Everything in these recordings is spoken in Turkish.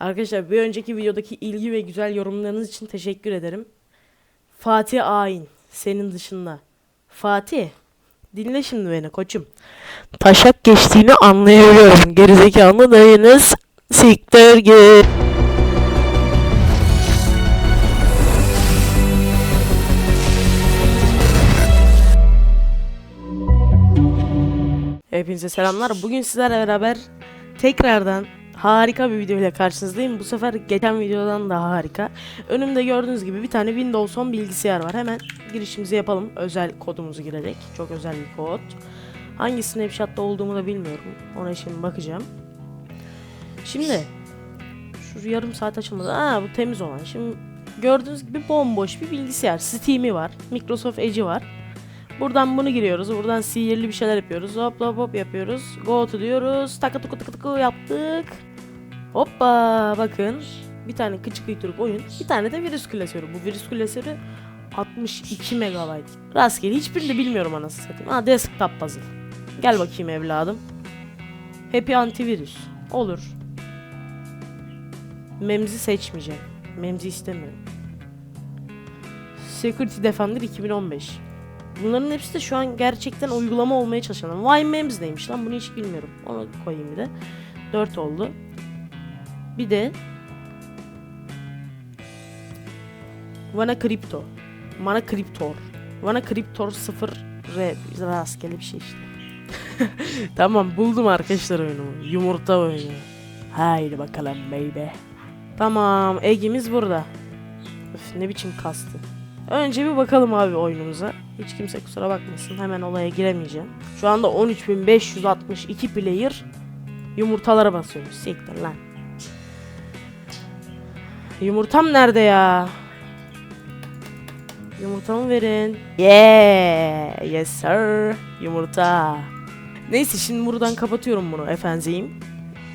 Arkadaşlar bir önceki videodaki ilgi ve güzel yorumlarınız için teşekkür ederim. Fatih Ayin senin dışında. Fatih dinle şimdi beni koçum. Taşak geçtiğini anlayabiliyorum. Gerizekalı dayınız siktir git. Hepinize selamlar. Bugün sizlerle beraber tekrardan harika bir video ile karşınızdayım. Bu sefer geçen videodan daha harika. Önümde gördüğünüz gibi bir tane Windows 10 bilgisayar var. Hemen girişimizi yapalım. Özel kodumuzu girerek. Çok özel bir kod. Hangi snapshot'ta olduğumu da bilmiyorum. Ona şimdi bakacağım. Şimdi şu yarım saat açılmadı. Aa bu temiz olan. Şimdi gördüğünüz gibi bomboş bir bilgisayar. Steam'i var. Microsoft Edge'i var. Buradan bunu giriyoruz. Buradan sihirli bir şeyler yapıyoruz. Hop hop hop yapıyoruz. Go to diyoruz. Takı tıkı tıkı tıkı yaptık. Hoppa bakın. Bir tane kıçı kıytırık oyun. Bir tane de virüs klasörü. Bu virüs klasörü 62 MB. Rastgele hiçbirini bilmiyorum anasını satayım. Ha desktop puzzle. Gel bakayım evladım. Happy antivirüs. Olur. Memzi seçmeyeceğim. Memzi istemiyorum. Security Defender 2015. Bunların hepsi de şu an gerçekten uygulama olmaya çalışan. YMems neymiş lan bunu hiç bilmiyorum. Onu koyayım bir de. 4 oldu. Bir de Vana Crypto. Mana Cryptor. Vana Cryptor 0 R rastgele bir şey işte. tamam buldum arkadaşlar oyunumu. Yumurta oyunu. Haydi bakalım baby. Tamam egimiz burada. Öf, ne biçim kastı. Önce bir bakalım abi oyunumuza. Hiç kimse kusura bakmasın. Hemen olaya giremeyeceğim. Şu anda 13562 player yumurtalara basıyoruz. Siktir lan. Yumurtam nerede ya? Yumurtamı verin. Yeah, yes sir. Yumurta. Neyse şimdi buradan kapatıyorum bunu efendiyim.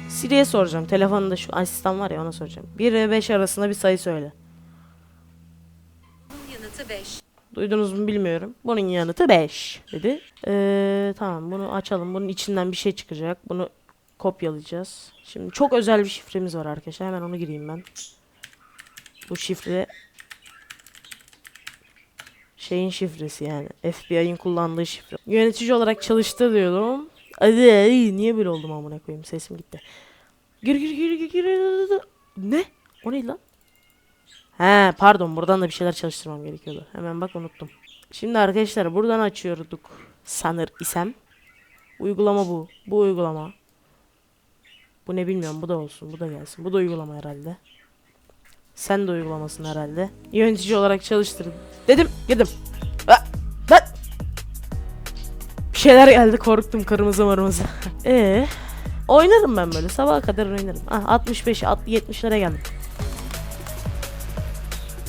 Siri'ye soracağım. Telefonunda şu asistan var ya ona soracağım. 1 ve 5 arasında bir sayı söyle. Yanıtı 5. Duydunuz mu bilmiyorum. Bunun yanıtı 5 dedi. Ee, tamam bunu açalım. Bunun içinden bir şey çıkacak. Bunu kopyalayacağız. Şimdi çok özel bir şifremiz var arkadaşlar. Hemen onu gireyim ben. Bu şifre şeyin şifresi yani. FBI'ın kullandığı şifre. Yönetici olarak çalıştı diyordum. Hadi ay, niye böyle oldum amına koyayım sesim gitti. Gir gir gir gir gir. Ne? O ne lan? He pardon buradan da bir şeyler çalıştırmam gerekiyordu. Hemen bak unuttum. Şimdi arkadaşlar buradan açıyorduk sanır isem. Uygulama bu. Bu uygulama. Bu ne bilmiyorum bu da olsun bu da gelsin. Bu da uygulama herhalde. Sen de uygulamasın herhalde. Yönetici olarak çalıştırın. Dedim. Ah, lan! Bir şeyler geldi korktum kırmızı marmızı. Ee, oynarım ben böyle sabaha kadar oynarım. Ah 65 60 70'lere geldim.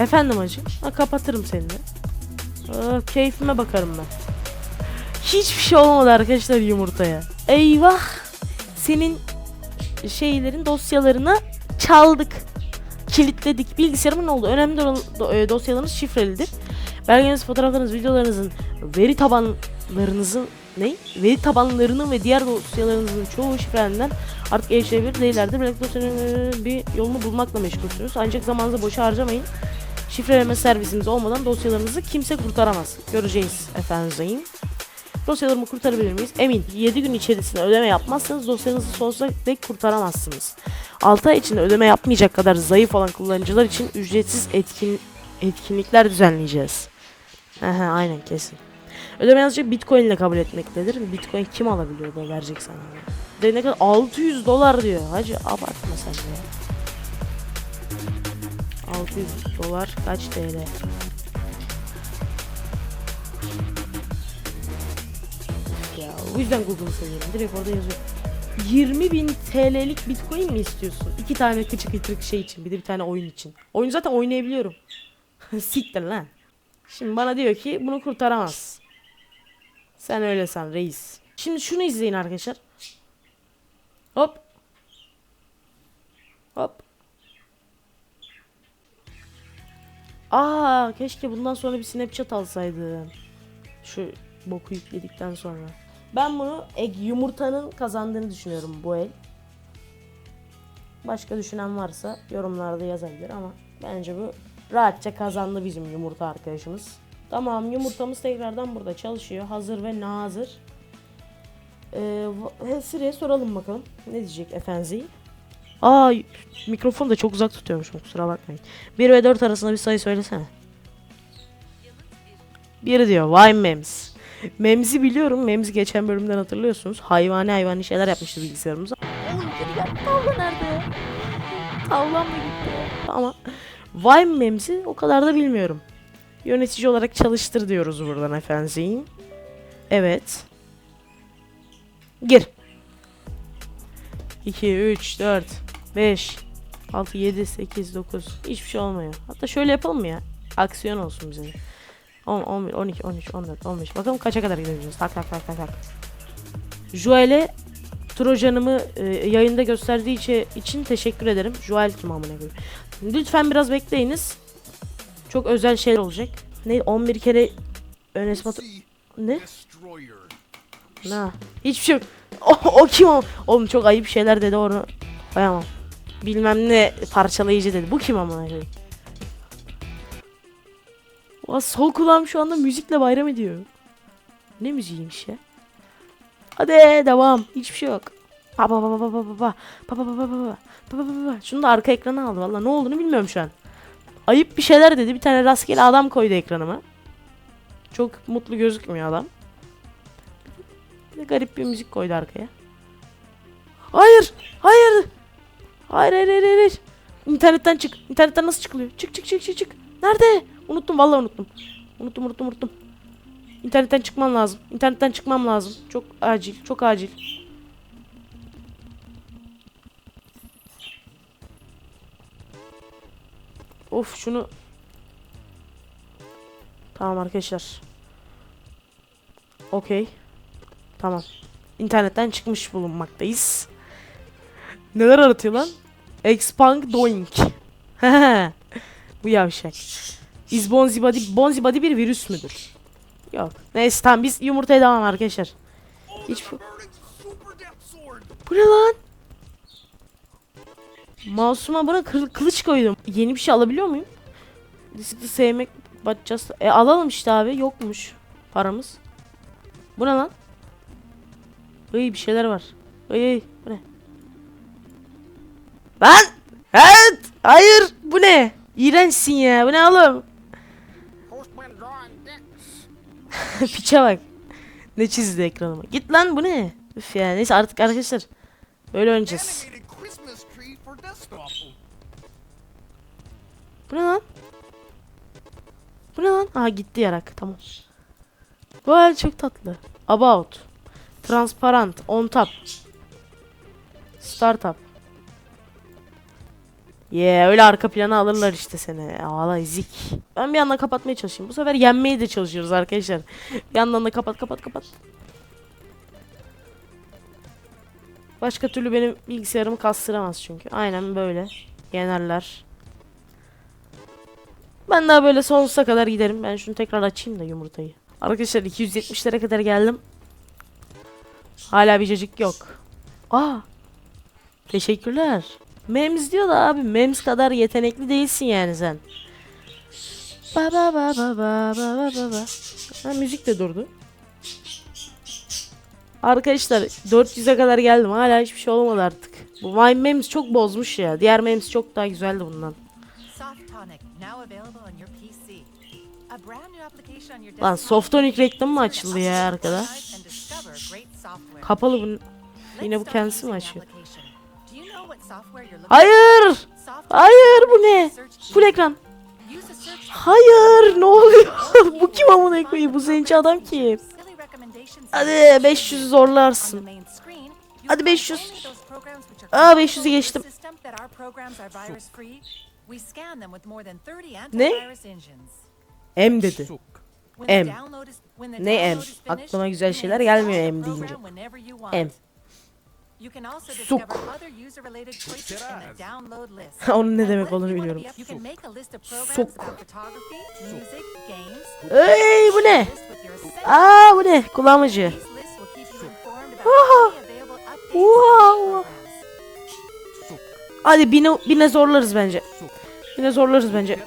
Efendim hacı. Ha, kapatırım seni de. Aa, keyfime bakarım ben. Hiçbir şey olmadı arkadaşlar yumurtaya. Eyvah. Senin şeylerin dosyalarını çaldık. Kilitledik. Bilgisayarımın oldu. Önemli e, dosyalarınız şifrelidir. Belgeniz, fotoğraflarınız, videolarınızın, veri tabanlarınızın ne? Veri tabanlarının ve diğer dosyalarınızın çoğu şifrelerinden artık erişilebilir değillerdir. Melek dosyanın bir yolunu bulmakla meşgulsünüz. Ancak zamanınızı boşa harcamayın. Şifreleme servisimiz olmadan dosyalarınızı kimse kurtaramaz. Göreceğiz efendim. Dosyalarımı kurtarabilir miyiz? Emin. 7 gün içerisinde ödeme yapmazsanız dosyanızı sonsuza dek kurtaramazsınız. 6 ay içinde ödeme yapmayacak kadar zayıf olan kullanıcılar için ücretsiz etkin, etkinlikler düzenleyeceğiz. Aha, aynen kesin. Ödeme yalnızca bitcoin ile kabul etmektedir. Bitcoin kim alabiliyor da verecek sana? De ne kadar 600 dolar diyor. Hacı abartma sen ya. 600 dolar kaç TL? Ya o yüzden Google'ı seviyorum. Direkt orada yazıyor. 20 bin TL'lik bitcoin mi istiyorsun? İki tane küçük küçük şey için bir de bir tane oyun için. Oyun zaten oynayabiliyorum. Siktir lan. Şimdi bana diyor ki bunu kurtaramaz. Sen öyle san reis. Şimdi şunu izleyin arkadaşlar. Hop. Hop. Aa keşke bundan sonra bir Snapchat alsaydım. Şu boku yükledikten sonra. Ben bunu egg yumurtanın kazandığını düşünüyorum bu el. Başka düşünen varsa yorumlarda yazabilir ama bence bu rahatça kazandı bizim yumurta arkadaşımız. Tamam yumurtamız tekrardan burada çalışıyor. Hazır ve nazır. Ee, Hesri'ye soralım bakalım. Ne diyecek Efenzi? Aa mikrofonu da çok uzak tutuyormuşum kusura bakmayın. 1 ve 4 arasında bir sayı söylesene. 1 diyor. Vay mems. Mems'i biliyorum. Mems geçen bölümden hatırlıyorsunuz. Hayvani hayvani şeyler yapmıştı bilgisayarımıza. Oğlum geri gel. Tavla nerede? Tavlam mı gitti? Ama Vay Mems'i o kadar da bilmiyorum. Yönetici olarak çalıştır diyoruz buradan efendim. Evet. Gir. 2, 3, 4, 5, 6, 7, 8, 9. Hiçbir şey olmuyor. Hatta şöyle yapalım mı ya? Aksiyon olsun bize. 10, 11, 12, 13, 14, 15. Bakalım kaça kadar gidebiliriz. Tak tak tak tak tak. Joel'e Trojan'ımı e, yayında gösterdiği içi- için teşekkür ederim. Joel kim amına koyayım. Lütfen biraz bekleyiniz. Çok özel şeyler olacak. Ne 11 kere Enes Batur... Ne? Ne? Hiçbir şey yok. O, o kim o? Oğlum çok ayıp şeyler dedi onu. Koyamam. Bilmem ne parçalayıcı dedi. Bu kim koyayım? Ulan sol kulağım şu anda müzikle bayram ediyor. Ne müziğiymiş ya? Hadi devam. Hiçbir şey yok. Ba ba ba ba ba ba ba ba ba ba ba ba ba ba ba. Şunu da arka ekrana aldı valla ne olduğunu bilmiyorum şu an. Ayıp bir şeyler dedi. Bir tane rastgele adam koydu ekranıma. Çok mutlu gözükmüyor adam. Bir de garip bir müzik koydu arkaya. Hayır! Hayır! Hayır hayır hayır hayır. İnternetten çık. İnternetten nasıl çıkılıyor? Çık çık çık çık çık. Nerede? Unuttum vallahi unuttum. Unuttum unuttum unuttum. İnternetten çıkmam lazım. İnternetten çıkmam lazım. Çok acil, çok acil. Of şunu Tamam arkadaşlar. Okey. Tamam. İnternetten çıkmış bulunmaktayız. Neler aratıyor lan? Expang Doink. Bu yavşak. Is Bonzibody, Bonzibody bir virüs müdür? Yok. Neyse tamam biz yumurtaya devam arkadaşlar. Hiç bu ne lan? Masuma buna kıl- kılıç koydum. Yeni bir şey alabiliyor muyum? Diskli sevmek bakacağız. E alalım işte abi. Yokmuş paramız. Bu ne lan? Iy bir şeyler var. Iy iy bu ne? Lan! Evet! Hayır! Bu ne? İğrençsin ya. Bu ne oğlum? Piçe bak. Ne çizdi ekranıma. Git lan bu ne? Üf ya neyse artık arkadaşlar. Böyle oynayacağız. Bu ne lan? Bu ne lan? Aha gitti yarak. Tamam. Bu hal çok tatlı. About. Transparent. On top. Startup. Yeah öyle arka plana alırlar işte seni. Ağla ezik. Ben bir yandan kapatmaya çalışayım. Bu sefer yenmeye de çalışıyoruz arkadaşlar. Bir yandan da kapat kapat kapat. Başka türlü benim bilgisayarımı kastıramaz çünkü. Aynen böyle. Yenerler. Ben daha böyle sonsuza kadar giderim. Ben şunu tekrar açayım da yumurtayı. Arkadaşlar 270'lere kadar geldim. Hala bir cacık yok. Aa. Teşekkürler. Mems diyor da abi Mems kadar yetenekli değilsin yani sen. Ba ba ba ba ba ba ba ba. Ha, müzik de durdu. Arkadaşlar 400'e kadar geldim. Hala hiçbir şey olmadı artık. Bu Vine Mems çok bozmuş ya. Diğer Mems çok daha güzeldi bundan. Lan Softonic reklam mı açıldı ya arkada? Kapalı bunun. Yine bu kendisi mi açıyor? Hayır. Hayır bu ne? Full ekran. Hayır ne oluyor? bu kim amına koyayım? Bu zenci adam kim? Hadi 500 zorlarsın. Hadi 500. Aa 500'ü geçtim. Ne? M dedi. M. Ne M? Aklıma güzel şeyler gelmiyor M deyince. M. You can also Suk. discover other user-related choices in the download list. Onun ne demek olduğunu up- You can make a list of programs Suk. about photography, music, games. Ey bu ne? Aa bu ne? And Wow. Hadi bine, bine zorlarız bence. Bine zorlarız bence.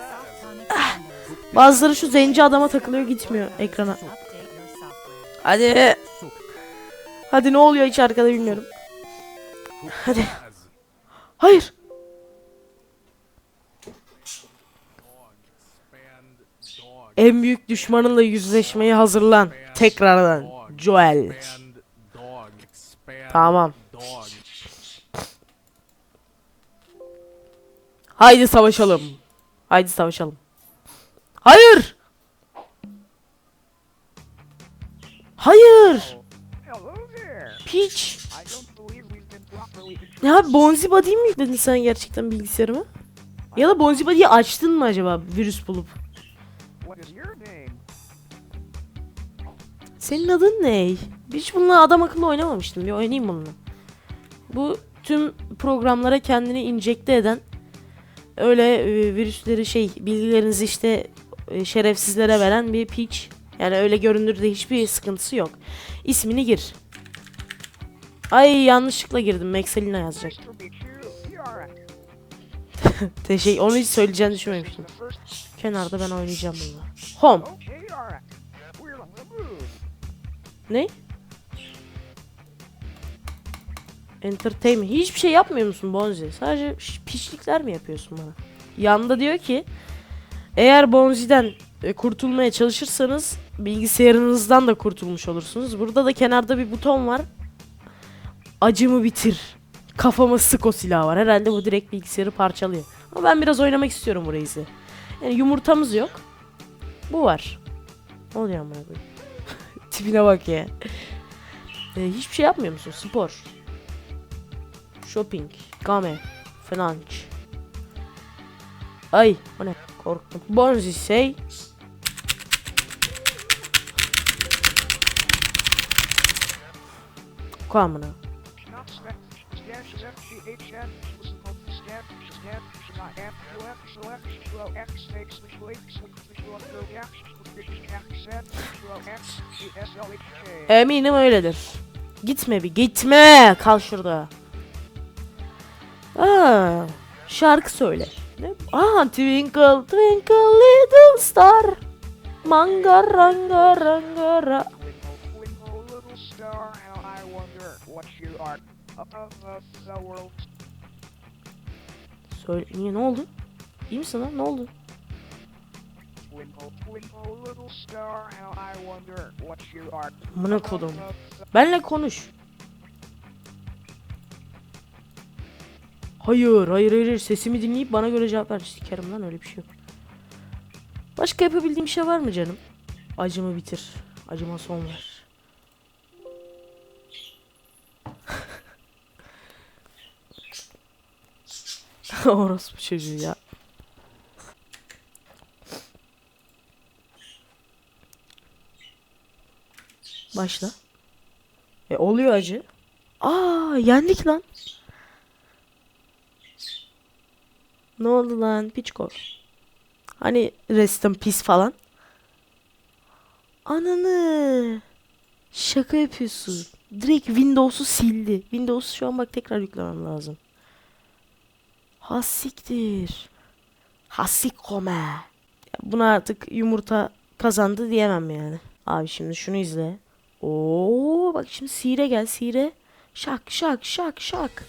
Ah, Bazıları şu zenci adama takılıyor gitmiyor ekrana. Hadi. Hadi ne oluyor hiç arkada bilmiyorum. Hadi. Hayır. En büyük düşmanınla yüzleşmeye hazırlan. Tekrardan. Joel. Tamam. Haydi savaşalım. Haydi savaşalım. Hayır. Hayır. Hello Ya Bonzi Body'yi mi yükledin sen gerçekten bilgisayarıma? Ya da Bonzi Body'yi açtın mı acaba virüs bulup? Senin adın ne? Hiç bununla adam akıllı oynamamıştım. Bir oynayayım bununla. Bu tüm programlara kendini injekte eden öyle e, virüsleri şey bilgilerinizi işte e, şerefsizlere veren bir Peach. Yani öyle görünürde hiçbir sıkıntısı yok. İsmini gir. Ay yanlışlıkla girdim. Maxelina yazacak. Teşekkür. Onu hiç söyleyeceğini düşünmemiştim. Kenarda ben oynayacağım bununla. Home. Ne? Entertainment. Hiçbir şey yapmıyor musun Bonzi? Sadece piçlikler mi yapıyorsun bana? Yanda diyor ki eğer Bonzi'den e, kurtulmaya çalışırsanız bilgisayarınızdan da kurtulmuş olursunuz. Burada da kenarda bir buton var. Acımı bitir. Kafama sık o silahı var. Herhalde bu direkt bilgisayarı parçalıyor. Ama ben biraz oynamak istiyorum bu reisi. Yani yumurtamız yok. Bu var. Ne oluyor amına koyayım? Tipine bak ya. Ee, hiçbir şey yapmıyor musun? Spor. Shopping. Game. Finance. Ay o ne? Korktum. Bonzi say. Kamına. Eminim öyledir. Gitme bir gitme. Kal şurada. Aa, şarkı söyle. Ne? Aa, twinkle twinkle little star. Manga ranga ranga ra. Söyle. Niye ne oldu? İyi misin lan? Ne oldu? Amına kodum. Benle konuş. Hayır, hayır, hayır. Sesimi dinleyip bana göre cevap ver. Sikerim lan öyle bir şey yok. Başka yapabildiğim şey var mı canım? Acımı bitir. Acıma son ver. Orospu çocuğu ya. Başla. E oluyor acı. Aa yendik lan. Ne oldu lan piçko? Hani restim pis falan. Ananı. Şaka yapıyorsun. Direkt Windows'u sildi. Windows şu an bak tekrar yüklemem lazım. Hassiktir. Hassikome. Ya Buna artık yumurta kazandı diyemem yani. Abi şimdi şunu izle. Oo bak şimdi sire gel sire. Şak şak şak şak.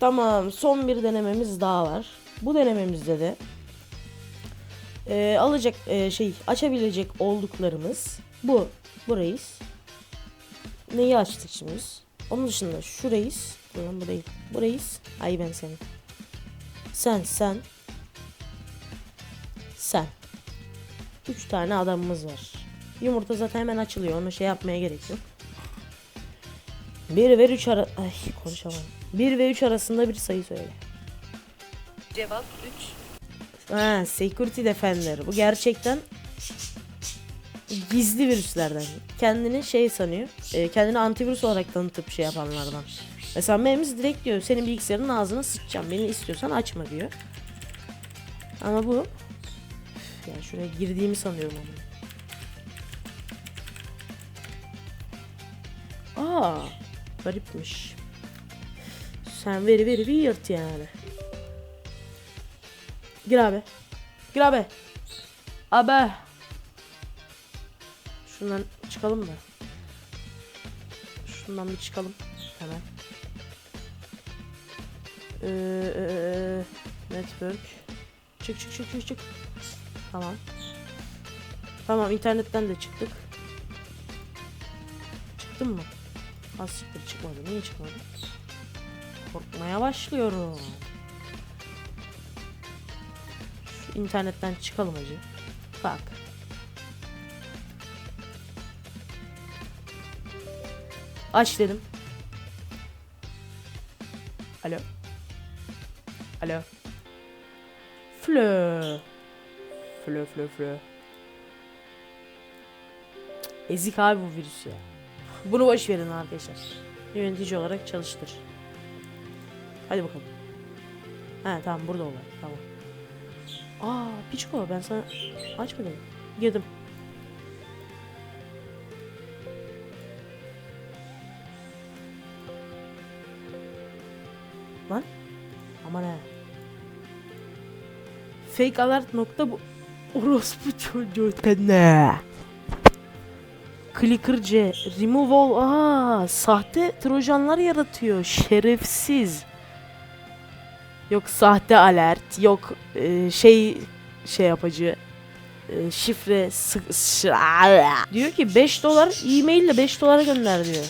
Tamam son bir denememiz daha var. Bu denememizde de e, alacak e, şey açabilecek olduklarımız bu. Bu reis. Neyi açtık şimdi? Onun dışında şu reis. Ulan bu değil. Bu reis. Ay ben seni. Sen sen. Sen. Üç tane adamımız var. Yumurta zaten hemen açılıyor. Onu şey yapmaya gerek yok. 1 ve 3 ara... Ay konuşamadım. 1 ve 3 arasında bir sayı söyle. Cevap 3. Ha, Security Defender. Bu gerçekten gizli virüslerden. Kendini şey sanıyor. e, kendini antivirüs olarak tanıtıp şey yapanlardan. Mesela Mems direkt diyor senin bilgisayarın ağzına sıçacağım. Beni istiyorsan açma diyor. Ama bu Üf, ya şuraya girdiğimi sanıyorum ama. Aa, garipmiş. Sen veri veri bir yırt yani. Gir abi. Gir abi. Abi. Şundan çıkalım mı? Şundan bir çıkalım. Hemen. Ee, ee, network. Çık çık çık çık çık. Tamam. Tamam internetten de çıktık. Çıktın mı? Az siktir çıkmadı. Niye çıkmadı? Korkmaya başlıyorum. Şu internetten çıkalım acı. Bak. Aç dedim. Alo. Alo. Flö. Flö flö flö. Ezik abi bu virüs ya. Bunu boş verin arkadaşlar. Yönetici olarak çalıştır. Hadi bakalım. He tamam burada olay. Tamam. Aa Piçko ben sana aç mı dedim. Girdim. Lan. Aman he. Fake alert nokta bu. Orospu çocuğu ne? Clicker C. Remove all. Aa, sahte trojanlar yaratıyor. Şerefsiz. Yok sahte alert. Yok e, şey şey yapıcı. E, şifre sık diyor ki 5 dolar e-mail ile 5 dolara gönder diyor.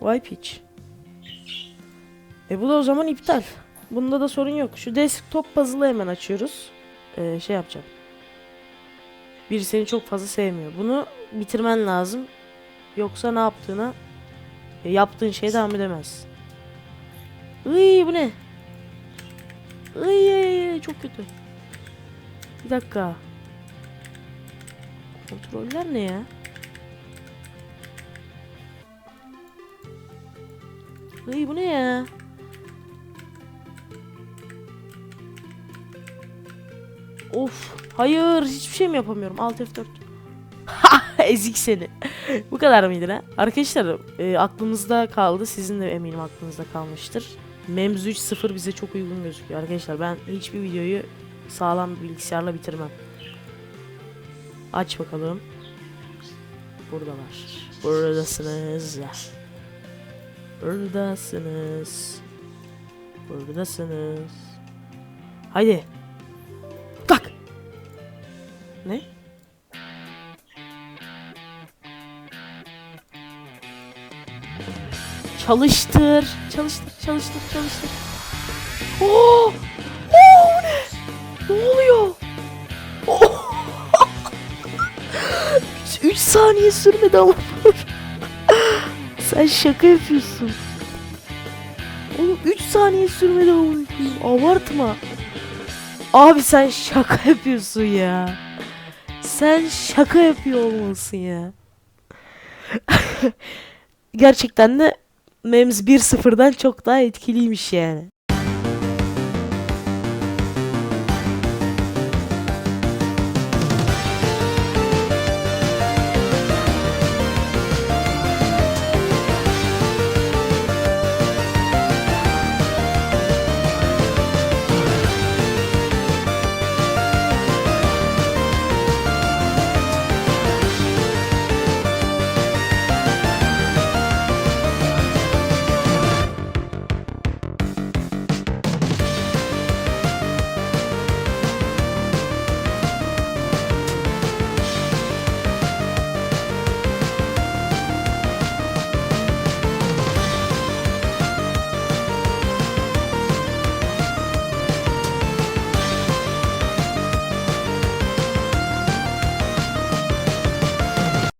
Vay piç. E bu da o zaman iptal. Bunda da sorun yok. Şu desktop puzzle'ı hemen açıyoruz. Ee, şey yapacağım. Biri seni çok fazla sevmiyor. Bunu bitirmen lazım. Yoksa ne yaptığına e, yaptığın şeye devam edemez. Iy bu ne? Iy, iy, çok kötü. Bir dakika. Kontroller ne ya? Iy bu ne ya? Of. Hayır hiçbir şey mi yapamıyorum? Alt F4. Ezik seni. Bu kadar mıydı ha? Arkadaşlar e, aklımızda kaldı. Sizin de eminim aklınızda kalmıştır. Mems 3.0 bize çok uygun gözüküyor. Arkadaşlar ben hiçbir videoyu sağlam bir bilgisayarla bitirmem. Aç bakalım. Buradalar. Buradasınız. Buradasınız. Buradasınız. Haydi. Tak. Ne? Çalıştır. Çalıştır, çalıştır, çalıştır. Oo! Oo ne? Ne oluyor? Oo! 3 saniye sürmedi ama. Sen şaka yapıyorsun. Oğlum 3 saniye sürmedi ama. Abartma. Abi sen şaka yapıyorsun ya. Sen şaka yapıyor olmalısın ya. Gerçekten de Mems 1-0'dan çok daha etkiliymiş yani.